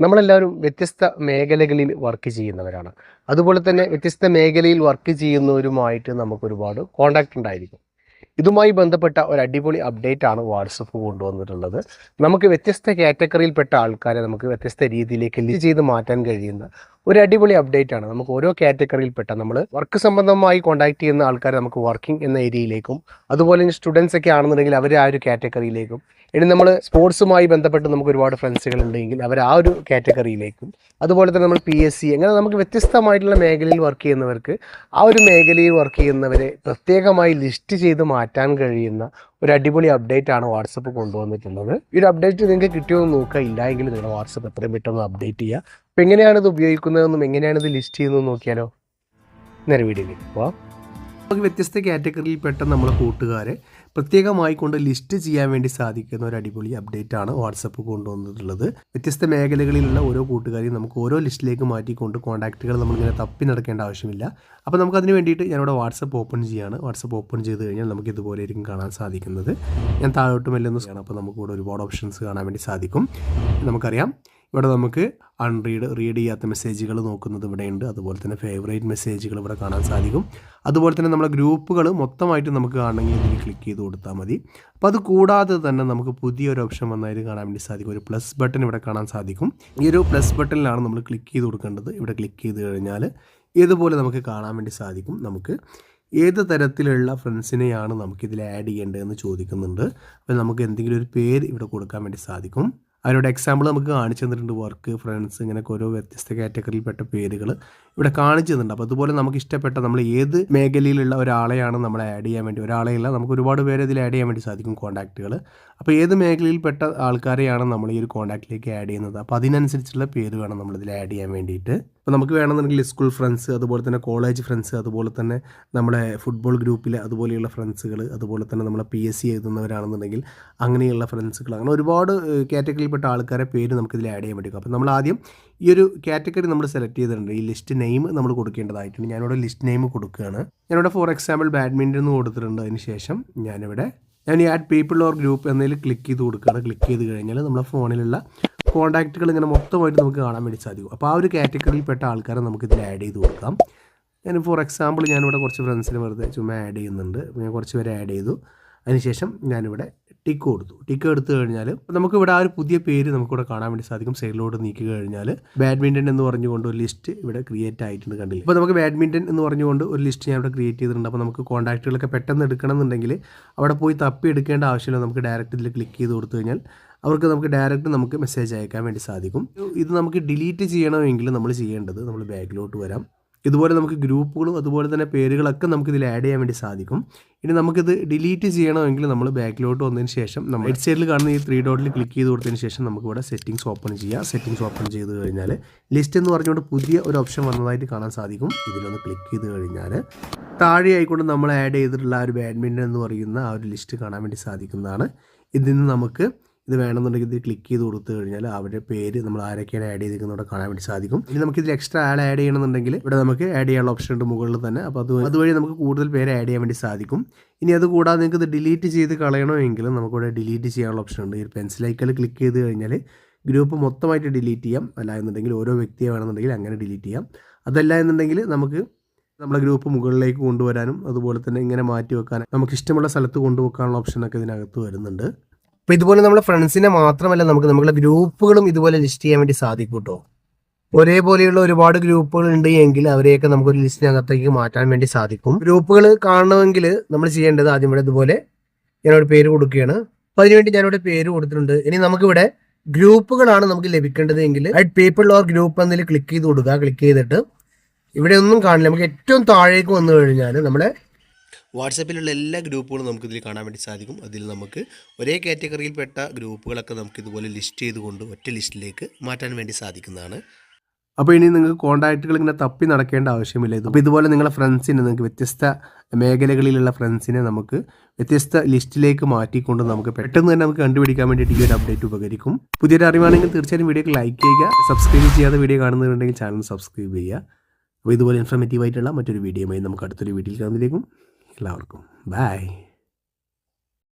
നമ്മളെല്ലാവരും വ്യത്യസ്ത മേഖലകളിൽ വർക്ക് ചെയ്യുന്നവരാണ്. അതുപോലെ തന്നെ വ്യത്യസ്ത മേഖലയിൽ വർക്ക് ചെയ്യുന്നവരുമായിട്ട് നമുക്ക് ഒരുപാട് കോണ്ടാക്ട് ഉണ്ടായിരിക്കും. ഇതുമായി ബന്ധപ്പെട്ട ഒരു അടിപൊളി അപ്ഡേറ്റ് ആണ് വാട്സപ്പ് കൊണ്ടുവന്നിട്ടുള്ളത്. നമുക്ക് വ്യത്യസ്ത കാറ്റഗറിയിൽപ്പെട്ട ആൾക്കാരെ നമുക്ക് വ്യത്യസ്ത രീതിയിലേക്ക് ലിസ്റ്റ് ചെയ്ത് മാറ്റാൻ കഴിയുന്ന ഒരു അടിപൊളി അപ്ഡേറ്റ് ആണ്. നമുക്ക് ഓരോ കാറ്റഗറിയിൽപ്പെട്ട നമ്മൾ വർക്ക് സംബന്ധമായി കോൺടാക്ട് ചെയ്യുന്ന ആൾക്കാരെ നമുക്ക് വർക്കിംഗ് എന്ന ഏരിയയിലേക്കും അതുപോലെ തന്നെ സ്റ്റുഡൻസ് ഒക്കെ ആണെന്നുണ്ടെങ്കിൽ അവർ ആ ഒരു കാറ്റഗറിയിലേക്കും ഇനി നമ്മൾ സ്പോർട്സുമായി ബന്ധപ്പെട്ട് നമുക്ക് ഒരുപാട് ഫ്രണ്ട്സുകൾ ഉണ്ടെങ്കിൽ അവർ ആ ഒരു കാറ്റഗറിയിലേക്കും അതുപോലെ തന്നെ നമ്മൾ പി എസ് സി അങ്ങനെ നമുക്ക് വ്യത്യസ്തമായിട്ടുള്ള മേഖലയിൽ വർക്ക് ചെയ്യുന്നവർക്ക് ആ ഒരു മേഖലയിൽ വർക്ക് ചെയ്യുന്നവരെ പ്രത്യേകമായി ലിസ്റ്റ് ചെയ്ത് മാറ്റാൻ കഴിയുന്ന ഒരു അടിപൊളി അപ്ഡേറ്റ് ആണ് വാട്സപ്പ് കൊണ്ടുവന്നിട്ടുള്ളത്. ഈ ഒരു അപ്ഡേറ്റ് നിങ്ങൾക്ക് കിട്ടിയോ എന്ന് നോക്കുക ഇല്ലായെങ്കിൽ നിങ്ങളുടെ വാട്സപ്പ് എത്രയും പെട്ടെന്ന് അപ്ഡേറ്റ് ചെയ്യുക അപ്പോൾ എങ്ങനെയാണ് ഇത് ഉപയോഗിക്കുന്നതെന്നും എങ്ങനെയാണ് ഇത് ലിസ്റ്റ് ചെയ്യുന്നതെന്ന് നോക്കിയാലോ. നേരെ വീഡിയോയിലേക്ക് പോവാം. വ്യത്യസ്ത കാറ്റഗറിയിൽ പെട്ട നമ്മളെ കൂട്ടുകാരെ പ്രത്യേകമായി കൊണ്ട് ലിസ്റ്റ് ചെയ്യാൻ വേണ്ടി സാധിക്കുന്ന ഒരു അടിപൊളി അപ്ഡേറ്റ് ആണ് വാട്സപ്പ് കൊണ്ടുവന്നിട്ടുള്ളത്. വ്യത്യസ്ത മേഖലകളിലുള്ള ഓരോ കൂട്ടുകാരെയും നമുക്ക് ഓരോ ലിസ്റ്റിലേക്ക് മാറ്റിക്കൊണ്ട് കോൺടാക്റ്റുകൾ നമ്മളിങ്ങനെ തപ്പി നടക്കേണ്ട ആവശ്യമില്ല. അപ്പോൾ നമുക്ക് അതിന് വേണ്ടിയിട്ട് ഞാനിവിടെ വാട്സപ്പ് ഓപ്പൺ ചെയ്യാണ്. വാട്സപ്പ് ഓപ്പൺ ചെയ്ത് കഴിഞ്ഞാൽ നമുക്ക് ഇതുപോലെ ആയിരിക്കും കാണാൻ സാധിക്കുന്നത്. ഞാൻ താഴോട്ട് മെല്ലൊന്ന് അപ്പോൾ നമുക്ക് ഇവിടെ ഒരുപാട് ഓപ്ഷൻസ് കാണാൻ വേണ്ടി സാധിക്കും. നമുക്കറിയാം. ഇവിടെ നമുക്ക് അൺറീഡ് റീഡ് ചെയ്യാത്ത മെസ്സേജുകൾ നോക്കുന്നത് ഇവിടെയുണ്ട്. അതുപോലെ തന്നെ ഫേവറേറ്റ് മെസ്സേജുകൾ ഇവിടെ കാണാൻ സാധിക്കും. അതുപോലെ തന്നെ നമ്മുടെ ഗ്രൂപ്പുകൾ മൊത്തമായിട്ട് നമുക്ക് കാണണമെങ്കിൽ ഇതിൽ ക്ലിക്ക് ചെയ്ത് കൊടുത്താൽ മതി. അപ്പോൾ അത് കൂടാതെ തന്നെ നമുക്ക് പുതിയൊരു ഓപ്ഷൻ വന്നതായിട്ട് കാണാൻ വേണ്ടി സാധിക്കും. ഒരു പ്ലസ് ബട്ടൺ ഇവിടെ കാണാൻ സാധിക്കും. ഈ ഒരു പ്ലസ് ബട്ടണിലാണ് നമ്മൾ ക്ലിക്ക് ചെയ്ത് കൊടുക്കേണ്ടത്. ഇവിടെ ക്ലിക്ക് ചെയ്ത് കഴിഞ്ഞാൽ ഇതുപോലെ നമുക്ക് കാണാൻ വേണ്ടി സാധിക്കും. നമുക്ക് ഏത് തരത്തിലുള്ള ഫ്രണ്ട്സിനെയാണ് നമുക്കിതിൽ ആഡ് ചെയ്യേണ്ടതെന്ന് ചോദിക്കുന്നുണ്ട്. അപ്പോൾ നമുക്ക് എന്തെങ്കിലും ഒരു പേര് ഇവിടെ കൊടുക്കാൻ വേണ്ടി സാധിക്കും. അവരുടെ എക്സാമ്പിൾ നമുക്ക് കാണിച്ചു തന്നിട്ടുണ്ട്. വർക്ക് ഫ്രണ്ട്സ് ഇങ്ങനെയൊക്കെ ഓരോ വ്യത്യസ്ത കാറ്റഗറിയിൽപ്പെട്ട പേരുകൾ ഇവിടെ കാണിച്ചു തന്നിട്ടുണ്ട്. അപ്പോൾ അതുപോലെ നമുക്ക് ഇഷ്ടപ്പെട്ട നമ്മൾ ഏത് മേഖലയിലുള്ള ഒരാളെയാണ് നമ്മൾ ആഡ് ചെയ്യാൻ വേണ്ടി ഒരാളെയല്ല നമുക്ക് ഒരുപാട് പേര് ഇതിൽ ആഡ് ചെയ്യാൻ വേണ്ടി സാധിക്കും കോൺടാക്റ്റുകൾ അപ്പോൾ ഏത് മേഖലയിൽപ്പെട്ട ആൾക്കാരെയാണ് നമ്മൾ ഈ ഒരു കോൺടാക്റ്റിലേക്ക് ആഡ് ചെയ്യുന്നത്? അപ്പോൾ അതിനനുസരിച്ചുള്ള പേര് വേണം നമ്മളിതിൽ ആഡ് ചെയ്യാൻ വേണ്ടിയിട്ട്. അപ്പോൾ നമുക്ക് വേണമെന്നുണ്ടെങ്കിൽ സ്കൂൾ ഫ്രണ്ട്സ് അതുപോലെ തന്നെ കോളേജ് ഫ്രണ്ട്സ് അതുപോലെ തന്നെ നമ്മുടെ ഫുട്ബോൾ ഗ്രൂപ്പിലെ അതുപോലെയുള്ള ഫ്രണ്ട്സുകൾ അതുപോലെ തന്നെ നമ്മളെ പി എസ് സി എഴുതുന്നവരാണെന്നുണ്ടെങ്കിൽ അങ്ങനെയുള്ള ഫ്രണ്ട്സുകൾ അങ്ങനെ ഒരുപാട് കാറ്റഗറിയിൽപ്പെട്ട ആൾക്കാരെ പേര് നമുക്കിതിൽ ആഡ് ചെയ്യാൻ പറ്റും. അപ്പോൾ നമ്മൾ ആദ്യം ഈ ഒരു കാറ്റഗറി നമ്മൾ സെലക്ട് ചെയ്തിട്ടുണ്ട്. ഈ ലിസ്റ്റ് നെയിം നമ്മൾ കൊടുക്കേണ്ടതായിട്ടുണ്ട്. ഞാനിവിടെ ലിസ്റ്റ് നെയിം കൊടുക്കുകയാണ്. ഞാനിവിടെ ഫോർ എക്സാമ്പിൾ ബാഡ്മിന്റൺ എന്ന് കൊടുത്തിട്ടുണ്ട്. അതിന് ശേഷം ഞാനിവിടെ ഞാൻ ഈ ആഡ് പീപ്പിൾ ഓർ ഗ്രൂപ്പ് എന്നതിൽ ക്ലിക്ക് ചെയ്ത് കൊടുക്കുകയാണ്. ക്ലിക്ക് ചെയ്ത് കഴിഞ്ഞാൽ നമ്മുടെ ഫോണിലുള്ള കോൺടാക്റ്റുകൾ ഇങ്ങനെ മൊത്തമായിട്ട് നമുക്ക് കാണാൻ വേണ്ടി സാധിക്കും. അപ്പോൾ ആ ഒരു കാറ്റഗറിയിൽപ്പെട്ട ആൾക്കാരെ നമുക്ക് ഇതിൽ ആഡ് ചെയ്ത് കൊടുക്കാം. ഞാൻ ഫോർ എക്സാമ്പിൾ ഞാനിവിടെ കുറച്ച് ഫ്രണ്ട്സിന് വെറുതെ ചുമ്മാ ആഡ് ചെയ്യുന്നുണ്ട്. ഞാൻ കുറച്ച് പേരെ ആഡ് ചെയ്തു. അതിനുശേഷം ഞാനിവിടെ ടിക്ക് കൊടുത്തു. ടിക്ക് എടുത്തു കഴിഞ്ഞാൽ നമുക്ക് ഇവിടെ ആ ഒരു പുതിയ പേര് നമുക്കിവിടെ കാണാൻ വേണ്ടി സാധിക്കും. സൈഡിലോട്ട് നീക്കി കഴിഞ്ഞാൽ ബാഡ്മിന്റൺ എന്ന് പറഞ്ഞുകൊണ്ട് ഒരു ലിസ്റ്റ് ഇവിടെ ക്രിയേറ്റ് ആയിട്ടുണ്ട് കണ്ടില്ല? അപ്പോൾ നമുക്ക് ബാഡ്മിന്റൺ എന്ന് പറഞ്ഞുകൊണ്ട് ഒരു ലിസ്റ്റ് ഞാൻ ഇവിടെ ക്രിയേറ്റ് ചെയ്തിട്ടുണ്ട്. അപ്പോൾ നമുക്ക് കോൺടാക്റ്റുകളൊക്കെ പെട്ടെന്ന് എടുക്കണം എന്നുണ്ടെങ്കിൽ അവിടെ പോയി തപ്പി എടുക്കേണ്ട ആവശ്യമില്ല. നമുക്ക് ഡയറക്റ്റ് ഇതിൽ ക്ലിക്ക് ചെയ്ത് കൊടുത്തു കഴിഞ്ഞാൽ അവർക്ക് നമുക്ക് ഡയറക്റ്റ് നമുക്ക് മെസ്സേജ് അയക്കാൻ വേണ്ടി സാധിക്കും. ഇത് നമുക്ക് ഡിലീറ്റ് ചെയ്യണമെങ്കിൽ നമ്മൾ ചെയ്യേണ്ടത് നമ്മൾ ബാക്കിലോട്ട് വരാം. ഇതുപോലെ നമുക്ക് ഗ്രൂപ്പുകളും അതുപോലെ തന്നെ പേരുകളൊക്കെ നമുക്ക് ഇതിൽ ആഡ് ചെയ്യാൻ വേണ്ടി സാധിക്കും. ഇനി നമുക്കിത് ഡിലീറ്റ് ചെയ്യണമെങ്കിൽ നമ്മൾ ബാക്കിലോട്ട് വന്നതിന് ശേഷം നമ്മൾ റൈറ്റ് സൈഡിൽ കാണുന്ന ഈ ത്രീ ഡോട്ടിൽ ക്ലിക്ക് ചെയ്ത് കൊടുത്തതിന് ശേഷം നമുക്ക് ഇവിടെ സെറ്റിംഗ്സ് ഓപ്പൺ ചെയ്യാം. സെറ്റിംഗ്സ് ഓപ്പൺ ചെയ്ത് കഴിഞ്ഞാൽ ലിസ്റ്റ് എന്ന് പറഞ്ഞുകൊണ്ട് പുതിയ ഒരു ഓപ്ഷൻ വന്നതായിട്ട് കാണാൻ സാധിക്കും. ഇതിലൊന്ന് ക്ലിക്ക് ചെയ്ത് കഴിഞ്ഞാൽ താഴെ ആയിക്കൊണ്ട് നമ്മൾ ആഡ് ചെയ്തിട്ടുള്ള ആ ഒരു ബാഡ്മിന്റൺ എന്ന് പറയുന്ന ആ ഒരു ലിസ്റ്റ് കാണാൻ വേണ്ടി സാധിക്കുന്നതാണ്. ഇതിൽ നിന്ന് നമുക്ക് ഇത് വേണമെന്നുണ്ടെങ്കിൽ ഇത് ക്ലിക്ക് ചെയ്ത് കൊടുത്തു കഴിഞ്ഞാൽ അവരുടെ പേര് നമ്മൾ ആരൊക്കെയാണ് ആഡ് ചെയ്തിരിക്കുന്നത് കാണാൻ വേണ്ടി സാധിക്കും. ഇനി നമുക്ക് ഇതിൽ എക്സ്ട്രാ ആഡ് ആഡ് ചെയ്യണമെന്നുണ്ടെങ്കിൽ ഇവിടെ നമുക്ക് ആഡ് ചെയ്യാനുള്ള ഓപ്ഷൻ ഉണ്ട് മുകളിൽ തന്നെ. അപ്പോൾ അത് അതുവഴി നമുക്ക് കൂടുതൽ പേര് ആഡ് ചെയ്യാൻ വേണ്ടി സാധിക്കും. ഇനി അത് കൂടാതെ നിങ്ങൾക്ക് ഇത് ഡിലീറ്റ് ചെയ്ത് കളയണമെങ്കിൽ നമുക്കിവിടെ ഡിലീറ്റ് ചെയ്യാനുള്ള ഓപ്ഷൻ ഉണ്ട്. ഈ പെൻസിൽ ഐക്കൽ ക്ലിക്ക് ചെയ്ത് കഴിഞ്ഞാൽ ഗ്രൂപ്പ് മൊത്തമായിട്ട് ഡിലീറ്റ് ചെയ്യാം. അല്ല എന്നുണ്ടെങ്കിൽ ഓരോ വ്യക്തിയെ വേണമെന്നുണ്ടെങ്കിൽ അങ്ങനെ ഡിലീറ്റ് ചെയ്യാം. അതല്ല എന്നുണ്ടെങ്കിൽ നമുക്ക് നമ്മുടെ ഗ്രൂപ്പ് മുകളിലേക്ക് കൊണ്ടുവരാനും അതുപോലെ തന്നെ ഇങ്ങനെ മാറ്റി വെക്കാനും നമുക്ക് ഇഷ്ടമുള്ള സ്ഥലത്ത് കൊണ്ടുവെക്കാനുള്ള ഓപ്ഷനൊക്കെ ഇതിനകത്ത് വരുന്നുണ്ട്. അപ്പോൾ ഇതുപോലെ നമ്മുടെ ഫ്രണ്ട്സിനെ മാത്രമല്ല നമുക്ക് നമ്മളെ ഗ്രൂപ്പുകളും ഇതുപോലെ ലിസ്റ്റ് ചെയ്യാൻ വേണ്ടി സാധിക്കും കേട്ടോ ഒരേപോലെയുള്ള ഒരുപാട് ഗ്രൂപ്പുകൾ ഉണ്ട് എങ്കിൽ അവരെയൊക്കെ നമുക്ക് ഒരു ലിസ്റ്റിനകത്തേക്ക് മാറ്റാൻ വേണ്ടി സാധിക്കും. ഗ്രൂപ്പുകൾ കാണണമെങ്കിൽ നമ്മൾ ചെയ്യേണ്ടത് ആദ്യം ഇവിടെ ഇതുപോലെ ഞാനൊരു പേര് കൊടുക്കുകയാണ്. അപ്പോൾ അതിനുവേണ്ടി ഞാനിവിടെ പേര് കൊടുത്തിട്ടുണ്ട്. ഇനി നമുക്കിവിടെ ഗ്രൂപ്പുകളാണ് നമുക്ക് ലഭിക്കേണ്ടത് എങ്കിൽ അറ്റ് പീപ്പിൾ ഓർ ഗ്രൂപ്പ് എന്നതിൽ ക്ലിക്ക് ചെയ്ത് കൊടുക്കുക ക്ലിക്ക് ചെയ്തിട്ട്. ഇവിടെ ഒന്നും കാണില്ല. നമുക്ക് ഏറ്റവും താഴേക്ക് വന്നു കഴിഞ്ഞാൽ നമ്മുടെ വാട്സപ്പിലുള്ള എല്ലാ ഗ്രൂപ്പുകളും നമുക്കിതിൽ കാണാൻ വേണ്ടി സാധിക്കും. അതിൽ നമുക്ക് ഒരേ കാറ്റഗറിയിൽപ്പെട്ട ഗ്രൂപ്പുകളൊക്കെ നമുക്ക് ഇതുപോലെ ലിസ്റ്റ് ചെയ്തുകൊണ്ട് ഒറ്റ ലിസ്റ്റിലേക്ക് മാറ്റാൻ വേണ്ടി സാധിക്കുന്നതാണ്. അപ്പോൾ ഇനി നിങ്ങൾക്ക് കോൺടാക്റ്റുകൾ ഇങ്ങനെ തപ്പി നടക്കേണ്ട ആവശ്യമില്ല. ഇത് അപ്പോൾ ഇതുപോലെ നിങ്ങളുടെ ഫ്രണ്ട്സിനെ നിങ്ങൾക്ക് വ്യത്യസ്ത മേഖലകളിലുള്ള ഫ്രണ്ട്സിനെ നമുക്ക് വ്യത്യസ്ത ലിസ്റ്റിലേക്ക് മാറ്റിക്കൊണ്ട് നമുക്ക് പെട്ടെന്ന് തന്നെ നമുക്ക് കണ്ടുപിടിക്കാൻ വേണ്ടി ഒരു അപ്ഡേറ്റ് ഉപകരിക്കും. പുതിയൊരു അറിവാണെങ്കിൽ തീർച്ചയായും വീഡിയോക്ക് ലൈക്ക് ചെയ്യുക സബ്സ്ക്രൈബ് ചെയ്യാതെ വീഡിയോ കാണുന്നുണ്ടെങ്കിൽ ചാനൽ സബ്സ്ക്രൈബ് ചെയ്യുക. അപ്പോൾ ഇതുപോലെ ഇൻഫർമേറ്റീവ് ആയിട്ടുള്ള മറ്റൊരു വീഡിയോയുമായി നമുക്ക് അടുത്തൊരു വീഡിയോയിൽ കാണുന്നതിലേക്കും la ahorco. Bye.